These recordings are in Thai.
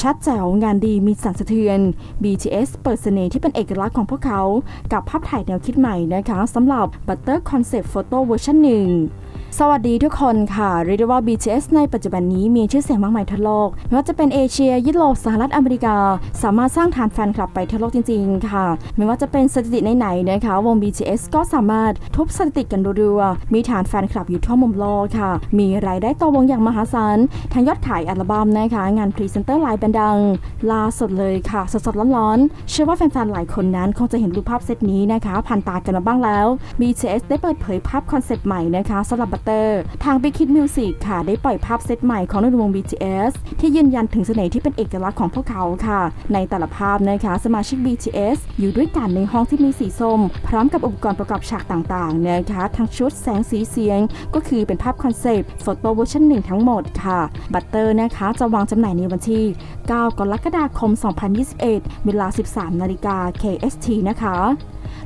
ชัดแจ๋วงานดีมีสั่นสะเทือน BTS เปิดเสน่ห์ที่เป็นเอกลักษณ์ของพวกเขา กับภาพถ่ายแนวคิดใหม่นะคะสำหรับ Butter Concept Photo เวอร์ชันหนึ่ง สวัสดีทุกคนค่ะเรียกได้ว่า BTS ในปัจจุบันนี้มีชื่อเสียงมากมายทั่วโลกไม่ว่าจะเป็นเอเชียยุโรปสหรัฐอเมริกา สามารถสร้างฐานแฟนคลับไปทั่วโลกจริงๆ ค่ะ ไม่ว่าจะเป็นสถิติไหนๆนะคะวง BTS ก็สามารถทุบสถิติกันรัวๆมีฐานแฟนคลับอยู่ทั่วมุมโลกค่ะ มีรายได้ต่อวงอย่างมหาศาลทั้งยอดขายอัลบั้มนะคะงานพรีเซนเตอร์หลายแบรนด์ดังล่าสุดเลยค่ะ สดๆร้อนๆเชื่อว่าแฟนๆหลายคนนั้นคงจะเห็นรูปภาพเซตนี้นะคะผ่านตากันมาบ้างแล้ว BTS ได้เปิดเผยภาพคอนเซปต์ใหม่นะคะสำหรับเตอร์ ทาง Big Hit Music ค่ะ ได้ปล่อยภาพเซตใหม่ของนักวง BTS ที่ยืนยันถึงเสน่ห์ที่เป็นเอกลักษณ์ของพวกเขาค่ะ ในแต่ละภาพนะคะสมาชิก BTS อยู่ด้วยกันในห้องที่มีสีส้ม พร้อมกับอุปกรณ์ประกอบฉากต่างๆนะคะทั้งชุดแสงสีเสียง ก็คือเป็นภาพคอนเซปต์โฟโต้เวอร์ชันหนึ่งทั้งหมดค่ะบัตเตอร์นะคะจะวางจำหน่ายในวันที่ 9 กรกฎาคม 2021 เวลา 13 นาฬิกา KST นะคะ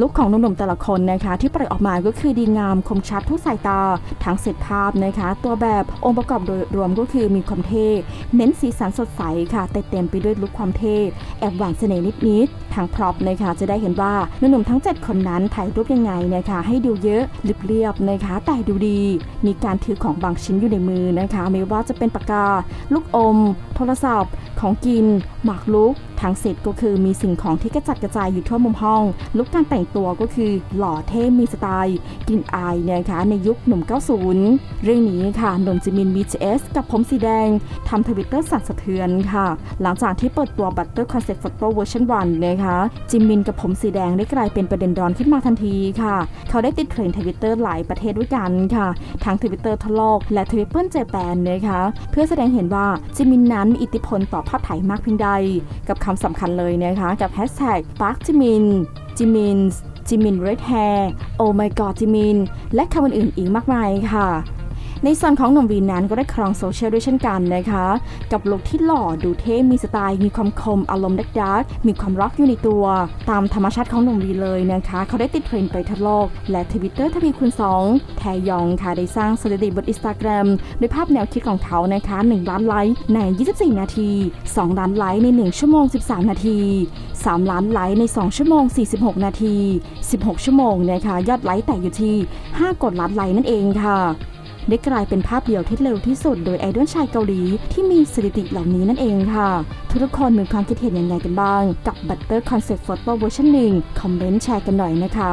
ลุคของหนุ่มๆแต่ละคนนะคะ ที่ปล่อยออกมาก็คือดีงามคมชัดทุกสายตา ทั้งเซตภาพนะคะ ตัวแบบองค์ประกอบโดยรวมก็คือมีความเท่เน้นสีสันสดใสค่ะแต่เต็มไปด้วยลุคความเท่แอบหวานเสน่ห์นิดๆทางพร็อพนะคะจะได้เห็นว่าหนุ่มๆทั้ง 7 คนนั้นถ่ายรูปยังไงนะคะ ให้ดูเยอะเรียบๆนะคะ แต่ดูดี มีการถือของบางชิ้นอยู่ในมือนะคะ ไม่ว่าจะเป็นปากกา ลูกอม โทรศัพท์ ของกิน หมากลุก ทั้งเสร็จก็คือมีสิ่งของที่กระจัดกระจายอยู่ทั่วมุมห้อง ลุกการแต่งตัวก็คือหล่อเท่มีสไตล์กินอายนะคะในยุคหนุ่ม 90 เรื่องนี้ค่ะหนุ่มจิมิน BTS กับผมสีแดงทำทวิตเตอร์สั่นสะเทือนค่ะ หลังจากที่เปิดตัวบัตเตอร์คอนเซ็ปต์โฟโต้เวอร์ชันวันนะคะจิมินกับผมสีแดงได้กลายเป็นประเด็นร้อนขึ้นมาทันทีค่ะ เขาได้ติดเทรนด์ทวิตเตอร์หลายประเทศด้วยกันค่ะ ทั้งทวิตเตอร์ทั่วโลกและทวิตเปิลเจแปนนะคะเพื่อแสดงเห็นว่าจิมินนั้นมีอิทธิพลต่อภาพถ่ายมากเพียงใด กับคำสำคัญเลยนะคะกับแฮชแท็กปาร์คจิมินจิมินจิมินเรดแฮร์โอ้ my god จิมินและคำอื่นๆอีกมากมายค่ะ ในส่วนของหนุ่มวีนั้นก็ได้ครองโซเชียลด้วยเช่นกันนะคะ กับลุคที่หล่อดูเท่มีสไตล์มีความคมอารมณ์ดักดักมีความร็อกอยู่ในตัว ตามธรรมชาติของหนุ่มวีเลยนะคะ เขาได้ติดเทรนด์ไปทั่วโลก และทวิตเตอร์ทวีคูณ2แทยองค่ะได้สร้างสถิติบนอินสตาแกรมด้วยภาพแนวคิดของเขานะคะ 1 ล้านไลค์ใน 24 นาที 2 ล้านไลค์ใน 1 ชั่วโมง 13 นาที 3 ล้านไลค์ใน 2 ชั่วโมง 46 นาที 16 ชั่วโมงนะคะยอดไลค์แต่อยู่ที่ 5 กดล้านไลค์นั่นเองค่ะ ได้กลายเป็นภาพเดียวที่เร็วที่สุดโดยไอดอลชายเกาหลีที่มีสถิติเหล่านี้นั่นเองค่ะ ทุกคนมีความคิดเห็นยังไงกันบ้าง กับ Butter Concept Photo เวอร์ชันหนึ่งคอมเมนต์แชร์กันหน่อยนะคะ